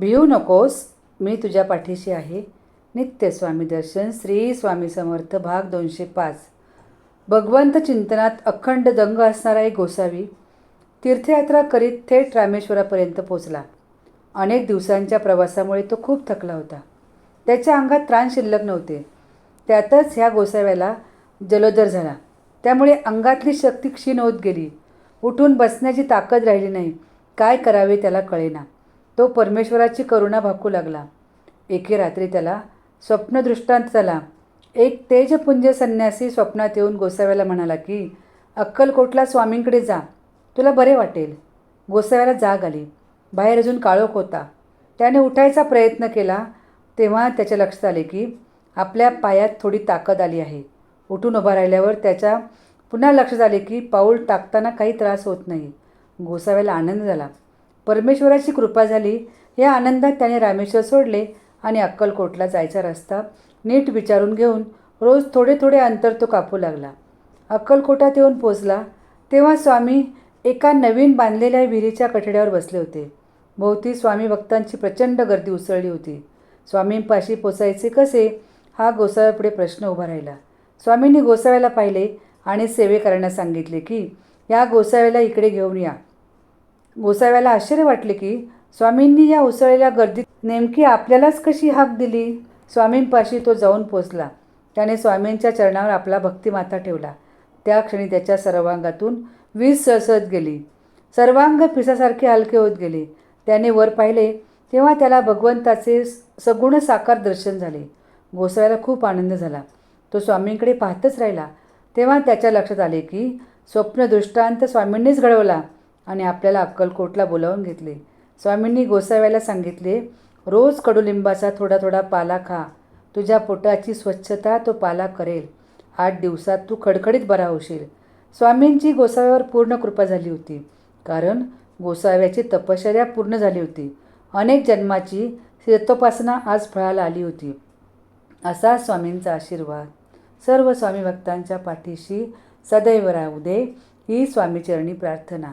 भिऊ नकोस मी तुझ्या पाठीशी आहे. नित्य स्वामी दर्शन श्री स्वामी समर्थ भाग दोनशे पाच. भगवंत चिंतनात अखंड दंग असणारा एक गोसावी तीर्थयात्रा करीत थेट रामेश्वरापर्यंत पोचला. अनेक दिवसांच्या प्रवासामुळे तो खूप थकला होता. त्याच्या अंगात त्राण शिल्लक नव्हते. त्यातच ह्या गोसाव्याला जलोदर झाला. त्यामुळे अंगातली शक्ती क्षीण होत गेली. उठून बसण्याची ताकद राहिली नाही. काय करावे त्याला कळेना. तो परमेश्वराची करुणा भाकू लागला. एके रात्री त्याला स्वप्नदृष्टांत झाला एक तेजपुंज संन्यासी स्वप्नात येऊन गोसाव्याला म्हणाला की अक्कलकोटला स्वामींकडे जा. तुला बरे वाटेल. गोसाव्याला जाग आली. बाहेर अजून काळोख होता. त्याने उठायचा प्रयत्न केला तेव्हा त्याच्या लक्षात आले की आपल्या पायात थोडी ताकद आली आहे. उठून उभा राहिल्यावर त्याच्या पुन्हा लक्षात आले की पाऊल टाकताना काही त्रास होत नाही. गोसाव्याला आनंद झाला. परमेश्वराची कृपा झाली. या आनंदात त्याने रामेश्वर सोडले आणि अक्कलकोटला जायचा रस्ता नीट विचारून घेऊन रोज थोडे थोडे अंतर तो कापू लागला. अक्कलकोटात येऊन पोचला. तेव्हा स्वामी एका नवीन बांधलेल्या विहिरीच्या कठड्यावर बसले होते. भोवती स्वामी भक्तांची प्रचंड गर्दी उसळली होती. स्वामींपाशी पोचायचे कसे? हा गोसाव्यापुढे प्रश्न उभा राहिला. स्वामींनी गोसाव्याला पाहिले आणि सेवे करण्यास सांगितले की या गोसाव्याला इकडे घेऊन या. गोसाव्याला आश्चर्य वाटले की स्वामींनी या उसळलेल्या गर्दीत नेमकी आपल्यालाच कशी हाक दिली? स्वामींपाशी तो जाऊन पोचला. त्याने स्वामींच्या चरणावर आपला भक्तिमाथा ठेवला. त्या क्षणी त्याच्या सर्वांगातून वीज सळसळत गेली. सर्वांग पिसासारखे हलके होत गेले. त्याने वर पाहिले तेव्हा त्याला भगवंताचे सगुण साकार दर्शन झाले. गोसाव्याला खूप आनंद झाला. तो स्वामींकडे पाहतच राहिला. तेव्हा त्याच्या लक्षात आले की स्वप्नदृष्टांत स्वामींनीच घडवला. आणि आपल्याला अक्कलकोटला बोलावून घेतले. स्वामींनी गोसाव्याला सांगितले रोज कडुलिंबाचा थोडा थोडा पाला खा. तुझ्या पोटाची स्वच्छता तो पाला करेल. आठ दिवसात तू खडखडीत बरा होशील. स्वामींची गोसाव्यावर पूर्ण कृपा झाली होती. कारण गोसाव्याची तपश्चर्या पूर्ण झाली होती. अनेक जन्माची शेतोपासना आज फळाला आली होती. असा स्वामींचा आशीर्वाद. सर्व स्वामी भक्तांच्या पाठीशी सदैव राहू दे ही स्वामीचरणी प्रार्थना.